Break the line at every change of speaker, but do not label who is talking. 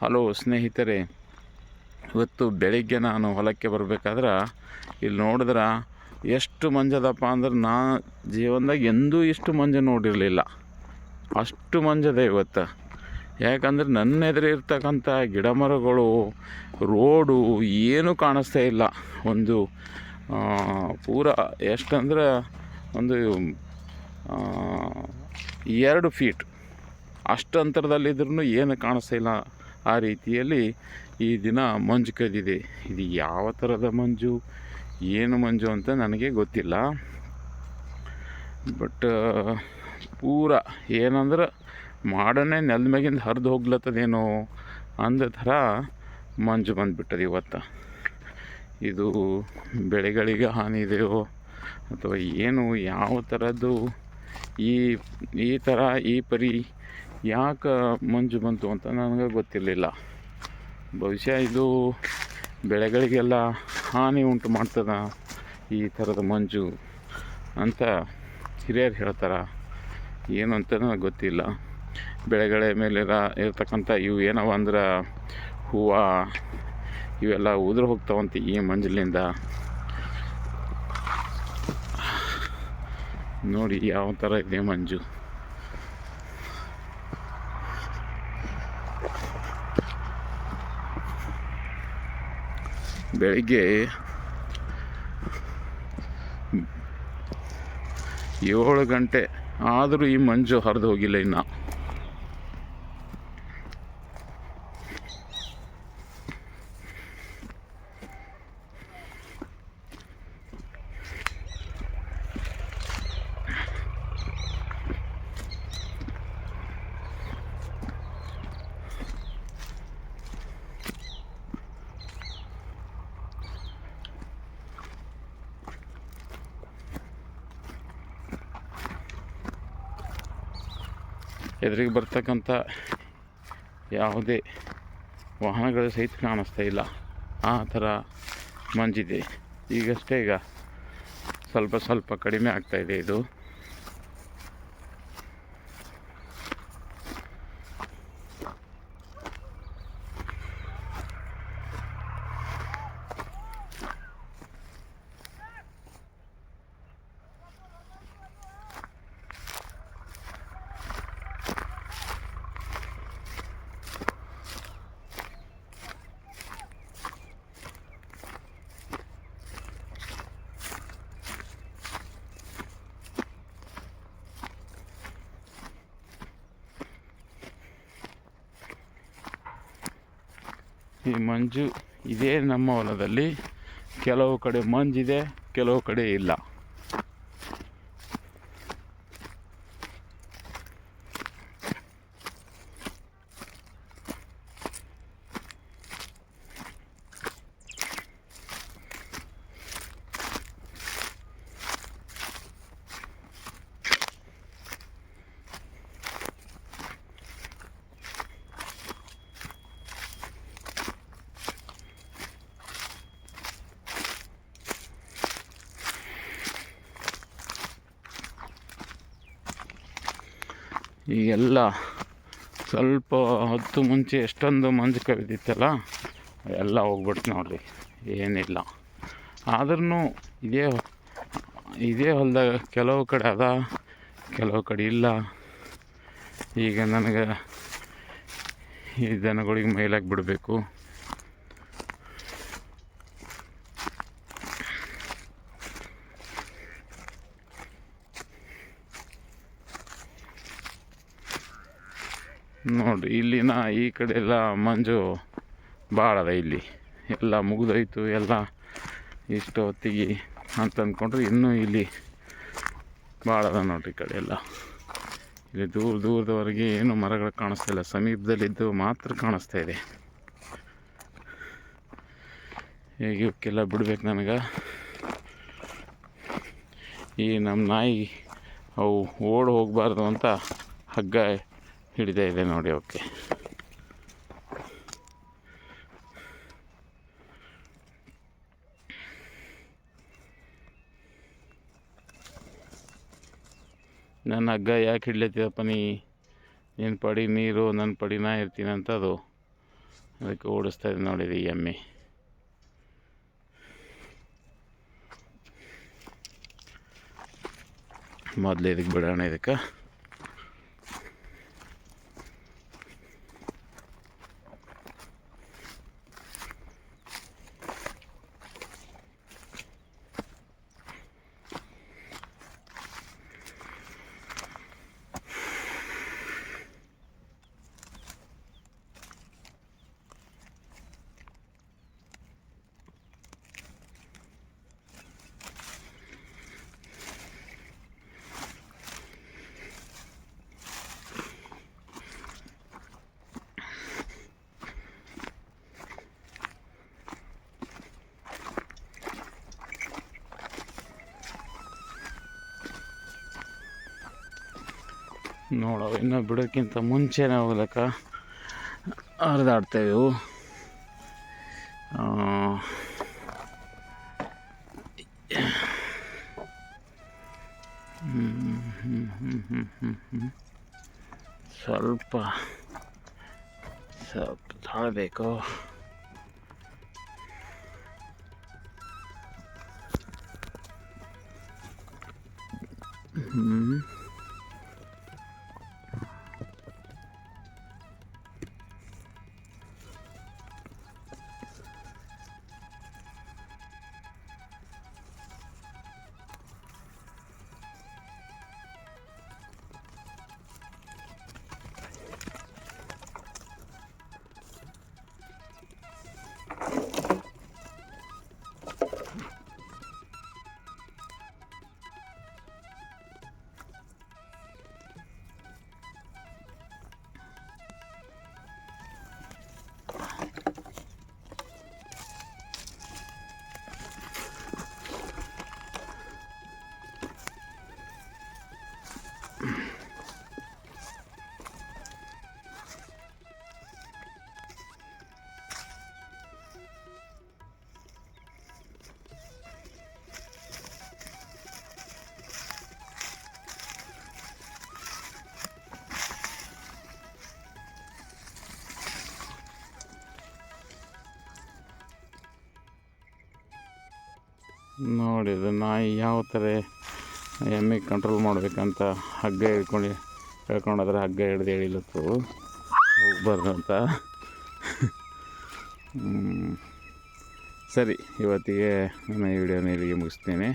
Hello ಸ್ನೇಹಿತರೆ, ಇವತ್ತು ಬೆಳಿಗ್ಗೆ ನಾನು ಹೊಲಕ್ಕೆ ಬರಬೇಕಾದ್ರೆ ಇಲ್ಲಿ ನೋಡಿದ್ರೆ ಎಷ್ಟು ಮಂಜದಪ್ಪ ಅಂದ್ರೆ ನಾ ಜೀವನದಾಗ ಎಂದೂ ಇಷ್ಟು ಮಂಜ ನೋಡಿರಲಿಲ್ಲ. ಅಷ್ಟು ಮಂಜದ ಇವತ್ತು. ಯಾಕಂದ್ರೆ ನನ್ನ ಎದುರು ಇರ್ತಕ್ಕಂಥ ಗಿಡ ಮರಗಳು ರೋಡು ಏನೂ ಕಾಣಿಸ್ತಾ ಇಲ್ಲ. ಒಂದು ಪೂರ ಎಷ್ಟಂದ್ರೆ ಒಂದು ಎರಡು ಫೀಟ್ ಅಷ್ಟು ಅಂತರದಲ್ಲಿದ್ರೂ ಏನು ಕಾಣಿಸ್ತಾ ಇಲ್ಲ. ಆ ರೀತಿಯಲ್ಲಿ ಈ ದಿನ ಮಂಜು ಕದ್ದಿದೆ ಇದು ಯಾವ ಥರದ ಮಂಜು? ಏನು ಮಂಜು ಅಂತ ನನಗೆ ಗೊತ್ತಿಲ್ಲ. ಬಟ್ ಪೂರ ಏನಂದ್ರೆ ಮಾಡನೇ ನೆಲದ ಮ್ಯಾಗಿಂದ ಹರಿದು ಹೋಗ್ಲತ್ತದೇನೋ ಅಂದ ಥರ ಮಂಜು ಬಂದುಬಿಟ್ಟದೆ ಇವತ್ತು. ಇದು ಬೆಳೆಗಳಿಗೆ ಹಾನಿ ಇದೆಯೋ ಅಥವಾ ಏನು, ಯಾವ ಥರದ್ದು ಈ ಈ ಥರ ಈ ಪರಿ ಯಾಕೆ ಮಂಜು ಬಂತು ಅಂತ ನನಗೆ ಗೊತ್ತಿರಲಿಲ್ಲ. ಬಹುಶಃ ಇದು ಬೆಳೆಗಳಿಗೆಲ್ಲ ಹಾನಿ ಉಂಟು ಮಾಡ್ತದ ಈ ಥರದ ಮಂಜು ಅಂತ ಹಿರಿಯರು ಹೇಳ್ತಾರೆ. ಏನು ಅಂತ ನನಗೆ ಗೊತ್ತಿಲ್ಲ. ಬೆಳೆಗಳ ಮೇಲೆ ಇರತಕ್ಕಂಥ ಇವು ಏನವ ಅಂದ್ರೆ ಹೂವು ಇವೆಲ್ಲ ಉದುರು ಹೋಗ್ತಾವಂತೆ ಈ ಮಂಜಲಿಂದ. ನೋಡಿ ಯಾವ ಥರ ಇದೆ ಮಂಜು. ಬೆಳಿಗ್ಗೆ ಏಳು ಗಂಟೆ. ಆದರೂ ಈ ಮಂಜು ಹರಿದು ಹೋಗಿಲ್ಲ ಇನ್ನು. ಎದುರಿಗೆ ಬರ್ತಕ್ಕಂಥ ಯಾವುದೇ ವಾಹನಗಳು ಸಹಿತ ಕಾಣಿಸ್ತಾ ಇಲ್ಲ. ಆ ಥರ ಮಂಜಿದೆ. ಈಗಷ್ಟೇ ಈಗ ಸ್ವಲ್ಪ ಸ್ವಲ್ಪ ಕಡಿಮೆ ಆಗ್ತಾಯಿದೆ ಇದೆ. ಈ ಮಂಜು ಇದೇ ನಮ್ಮ ಹೊಲದಲ್ಲಿ. ಕೆಲವು ಕಡೆ ಮಂಜಿದೆ ಕೆಲವು ಕಡೆ ಇಲ್ಲ. ಈಗೆಲ್ಲ ಸ್ವಲ್ಪ ಹೊತ್ತು ಮುಂಚೆ ಎಷ್ಟೊಂದು ಮಂಜು ಕವಿದಿತ್ತಲ್ಲ, ಎಲ್ಲ ಹೋಗ್ಬಿಡ್ತು ನೋಡ್ರಿ ಏನಿಲ್ಲ. ಆದ್ರೂ ಇದೇ ಇದೇ ಹೊಲದಾಗ ಕೆಲವು ಕಡೆ ಅದ, ಕೆಲವು ಕಡೆ ಇಲ್ಲ. ಈಗ ನನಗೆ ಈ ದನಗಳಿಗೆ ಮೇಲಾಗಿ ಬಿಡಬೇಕು. ನೋಡ್ರಿ ಇಲ್ಲಿನ ಈ ಕಡೆ ಎಲ್ಲ ಮಂಜು ಭಾಳ ಅದ ಇಲ್ಲಿ. ಎಲ್ಲ ಮುಗಿದೋಯ್ತು, ಎಲ್ಲ ಇಷ್ಟು ಹೊತ್ತಿಗೆ ಅಂತ ಅಂದ್ಕೊಂಡ್ರೆ ಇನ್ನೂ ಇಲ್ಲಿ ಭಾಳ ಅದ ನೋಡ್ರಿ ಈ ಕಡೆ ಎಲ್ಲ. ಇಲ್ಲಿ ದೂರ ದೂರದವರೆಗೆ ಏನು ಮರಗಳು ಕಾಣಿಸ್ತಾ ಇಲ್ಲ, ಸಮೀಪದಲ್ಲಿದ್ದು ಮಾತ್ರ ಕಾಣಿಸ್ತಾ ಇದೆ. ಹೇಗೆ ಇವಕ್ಕೆಲ್ಲ ಬಿಡ್ಬೇಕು ನನಗೆ? ಈ ನಮ್ಮ ನಾಯಿ ಅವು ಓಡ್ ಹೋಗಬಾರ್ದು ಅಂತ ಹಗ್ಗ ಹಿಡಿದೇ ಇದೆ ನೋಡಿ, ಓಕೆ. ನನ್ನ ಹಗ್ಗ ಯಾಕೆ ಹಿಡ್ಲತ್ತಿದಪ್ಪ ನೀ? ನಿನ್ನ ಪಡಿ ನೀರು ನನ್ನ ಪಡಿನ ಇರ್ತೀನಿ ಅಂತ ಅದು ಅದಕ್ಕೆ ಓಡಿಸ್ತಾ ಇದೆ ನೋಡಿರಿ ಎಮ್ಮೆ. ಮೊದಲು ಇದಕ್ಕೆ ಬಿಡೋಣ ಇದಕ್ಕೆ. ನೋಡೋ ಇನ್ನೂ ಬಿಡೋಕ್ಕಿಂತ ಮುಂಚೆನೇ ಹೋಗ್ಲಕ್ಕ. ಹರಿದಾಡ್ತೇವೆ ಹ್ಮ್. ಸ್ವಲ್ಪ ಸ್ವಲ್ಪ ತಾಳಬೇಕು ಹ್ಞೂ ನೋಡಿ, ಇದು ನಾಯಿ ಯಾವ ಥರ ಎಮ್ಮೆ ಕಂಟ್ರೋಲ್ ಮಾಡಬೇಕಂತ ಹಗ್ಗ ಹಿಡ್ಕೊಂಡು ಹೇಳ್ಕೊಂಡಾದ್ರೆ ಹಗ್ಗ ಹಿಡ್ದು ಎಳಿಲತ್ತು, ಹೋಗ್ಬಾರ್ದು ಅಂತ. ಸರಿ, ಇವತ್ತಿಗೆ ನನ್ನ ಈ ವಿಡಿಯೋನ ಇಲ್ಲಿಗೆ ಮುಗಿಸ್ತೀನಿ.